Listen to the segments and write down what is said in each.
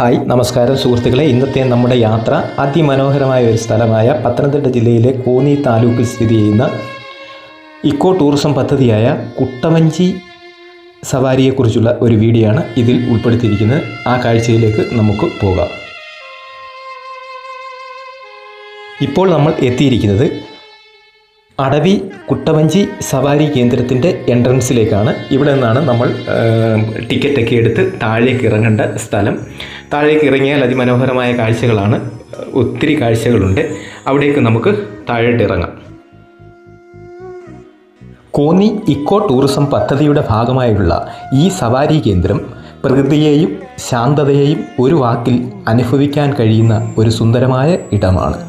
Hi നമസ്കാരം സുഹൃത്തുക്കളെ. ഇന്നത്തെ നമ്മുടെ യാത്ര അതിമനോഹരമായ ഒരു സ്ഥലമായ പത്തനംതിട്ട ജില്ലയിലെ കോന്നി താലൂക്കിൽ സ്ഥിതി ചെയ്യുന്ന ഇക്കോ ടൂറിസം പദ്ധതിയായ കുട്ടവഞ്ചി സവാരിയെക്കുറിച്ചുള്ള ഒരു വീഡിയോ ആണ് ഇതിൽ ഉൾപ്പെടുത്തിയിരിക്കുന്നത്. ആ കാഴ്ചയിലേക്ക് നമുക്ക് പോകാം. ഇപ്പോൾ നമ്മൾ എത്തിയിരിക്കുന്നത് അടവി കുട്ടവഞ്ചി സവാരി കേന്ദ്രത്തിന്റെ എൻട്രൻസിലേക്കാണ്. ഇവിടെ നിന്നാണ് നമ്മൾ ടിക്കറ്റൊക്കെ എടുത്ത് താഴേക്ക് ഇറങ്ങേണ്ട സ്ഥലം. താഴേക്ക് ഇറങ്ങിയാൽ അതിമനോഹരമായ കാഴ്ചകളാണ്. ഒത്തിരി കാഴ്ചകളുണ്ട്. അവിടേക്ക് നമുക്ക് താഴോട്ട് ഇറങ്ങാം. കോന്നി ഇക്കോ ടൂറിസം പദ്ധതിയുടെ ഭാഗമായുള്ള ഈ സവാരി കേന്ദ്രം പ്രകൃതിയെയും ശാന്തതയെയും ഒരു വാക്കിൽ അനുഭവിക്കാൻ കഴിയുന്ന ഒരു സുന്ദരമായ ഇടമാണ്.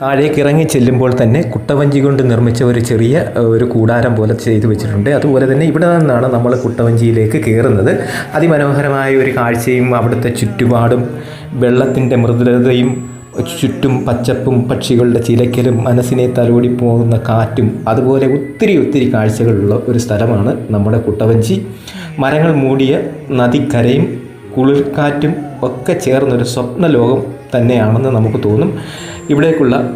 താഴേക്ക് ഇറങ്ങി ചെല്ലുമ്പോൾ തന്നെ കുട്ടവഞ്ചി കൊണ്ട് നിർമ്മിച്ച ഒരു ചെറിയ ഒരു കൂടാരം പോലെ ചെയ്തു വെച്ചിട്ടുണ്ട്. അതുപോലെ തന്നെ ഇവിടെ നിന്നാണ് നമ്മൾ കുട്ടവഞ്ചിയിലേക്ക് കയറുന്നത്. അതിമനോഹരമായ ഒരു കാഴ്ചയും അവിടുത്തെ ചുറ്റുപാടും വെള്ളത്തിന്റെ മൃദുലതയും ചുറ്റും പച്ചപ്പും പക്ഷികളുടെ ചിലക്കലും മനസ്സിനെ തലോടി പോകുന്ന കാറ്റും അതുപോലെ ഒത്തിരി ഒത്തിരി കാഴ്ചകളുള്ള ഒരു സ്ഥലമാണ് നമ്മുടെ കുട്ടവഞ്ചി. മരങ്ങൾ മൂടിയ നദിക്കരയും കുളിർക്കാറ്റും ഒക്കെ ചേർന്നൊരു സ്വപ്ന ലോകം തന്നെയാണെന്ന് നമുക്ക് തോന്നും. ഇവിടേക്കുള്ള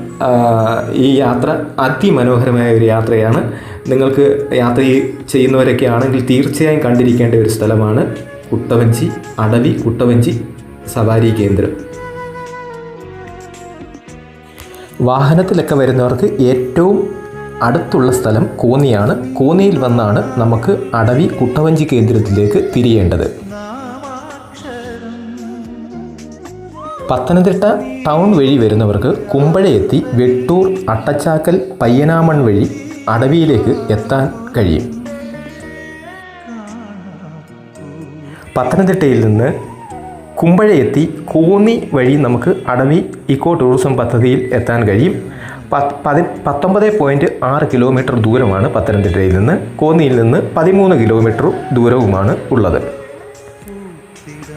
ഈ യാത്ര അതിമനോഹരമായ ഒരു യാത്രയാണ്. നിങ്ങൾക്ക് യാത്ര ചെയ്- ചെയ്യുന്നവരൊക്കെ ആണെങ്കിൽ തീർച്ചയായും കണ്ടിരിക്കേണ്ട ഒരു സ്ഥലമാണ് കുട്ടവഞ്ചി അടവി കുട്ടവഞ്ചി സവാരി കേന്ദ്രം. വാഹനത്തിലൊക്കെ വരുന്നവർക്ക് ഏറ്റവും അടുത്തുള്ള സ്ഥലം കോന്നിയാണ്. കോന്നിയിൽ വന്നാണ് നമുക്ക് അടവി കുട്ടവഞ്ചി കേന്ദ്രത്തിലേക്ക് തിരിയേണ്ടത്. പത്തനംതിട്ട ടൗൺ വഴി വരുന്നവർക്ക് കുമ്പഴയെത്തി വെട്ടൂർ അട്ടച്ചാക്കൽ പയ്യനാമൺ വഴി അടവിയിലേക്ക് എത്താൻ കഴിയും. പത്തനംതിട്ടയിൽ നിന്ന് കുമ്പഴയെത്തി കോന്നി വഴി നമുക്ക് അടവി ഇക്കോ ടൂറിസം പദ്ധതിയിൽ എത്താൻ കഴിയും. പതി പത്തൊമ്പത് പോയിന്റ് ആറ് കിലോമീറ്റർ ദൂരമാണ് പത്തനംതിട്ടയിൽ നിന്ന്. കോന്നിയിൽ നിന്ന് പതിമൂന്ന് കിലോമീറ്റർ ദൂരവുമാണ് ഉള്ളത്.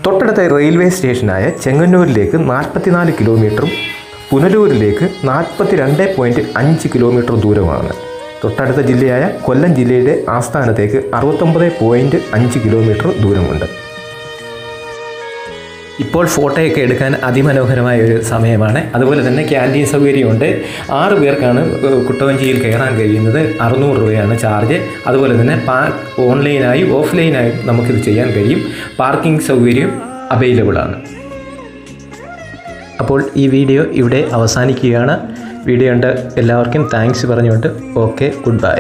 തൊട്ടടുത്ത റെയിൽവേ സ്റ്റേഷനായ ചെങ്ങന്നൂരിലേക്ക് നാൽപ്പത്തിനാല് കിലോമീറ്ററും പുനലൂരിലേക്ക് നാൽപ്പത്തി രണ്ട് പോയിന്റ് അഞ്ച് കിലോമീറ്റർ ദൂരമാണ്. തൊട്ടടുത്ത ജില്ലയായ കൊല്ലം ജില്ലയുടെ ആസ്ഥാനത്തേക്ക് അറുപത്തൊമ്പത് പോയിന്റ് അഞ്ച് കിലോമീറ്റർ ദൂരമുണ്ട്. ഇപ്പോൾ ഫോട്ടോയൊക്കെ എടുക്കാൻ അതിമനോഹരമായ ഒരു സമയമാണ്. അതുപോലെ തന്നെ ക്യാന്റീൻ സൗകര്യമുണ്ട്. ആറ് പേർക്കാണ് കുട്ടവഞ്ചിയിൽ കയറാൻ കഴിയുന്നത്. അറുന്നൂറ് രൂപയാണ് ചാർജ്. അതുപോലെ തന്നെ പാ ഓൺലൈനായി ഓഫ്ലൈനായി നമുക്കിത് ചെയ്യാൻ കഴിയും. പാർക്കിംഗ് സൗകര്യം അവൈലബിളാണ്. അപ്പോൾ ഈ വീഡിയോ ഇവിടെ അവസാനിക്കുകയാണ്. വീഡിയോ ഉണ്ട് എല്ലാവർക്കും താങ്ക്സ് പറഞ്ഞുകൊണ്ട് ഓക്കെ ഗുഡ് ബൈ